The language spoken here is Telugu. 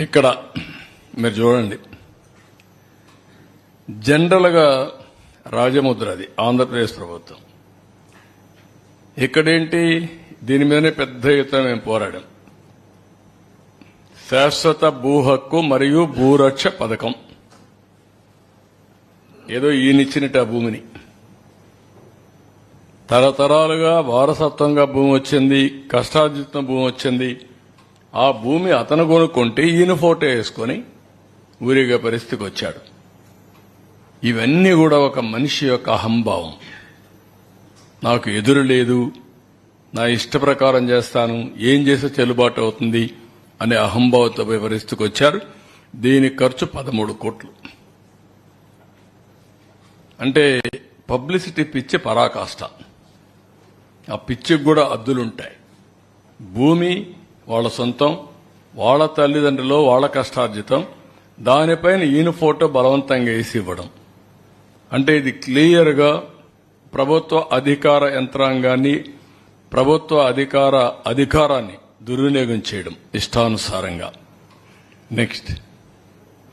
ఇక్కడ మీరు చూడండి. జనరల్గా రాజముద్ర అది ఆంధ్రప్రదేశ్ ప్రభుత్వం. ఇక్కడేంటి? దీని మీదనే పెద్ద ఎత్తున మేము పోరాడాం. శాశ్వత భూ హక్కు మరియు భూరక్ష పథకం. ఏదో ఈయనిచ్చినట్టు ఆ భూమిని. తరతరాలుగా వారసత్వంగా భూమి వచ్చింది కష్టార్జితం భూమి వచ్చింది. ఆ భూమి అతను కొనుక్కుంటే ఈయన ఫోటో వేసుకొని ఊరిగే పరిస్థితికి వచ్చాడు. ఇవన్నీ కూడా ఒక మనిషి యొక్క అహంభావం. నాకు ఎదురు లేదు నా ఇష్ట ప్రకారం చేస్తాను ఏం చేస్తే చెల్లుబాటు అవుతుంది అనే అహంభావంతో పరిస్థితికి వచ్చారు. దీని ఖర్చు పదమూడు కోట్లు. అంటే పబ్లిసిటీ పిచ్చి పరాకాష్ట. ఆ పిచ్చికి కూడా అద్దులుంటాయి. భూమి వాళ్ళ సొంతం వాళ్ళ తల్లిదండ్రులు వాళ్ళ కష్టార్జితం దానిపైన ఈయన ఫోటో బలవంతంగా వేసి ఇవ్వడం. అంటే ఇది క్లియర్గా ప్రభుత్వ అధికార యంత్రాంగాన్ని ప్రభుత్వ అధికార అధికారాన్ని దుర్వినియోగం చేయడం ఇష్టానుసారంగా. నెక్స్ట్.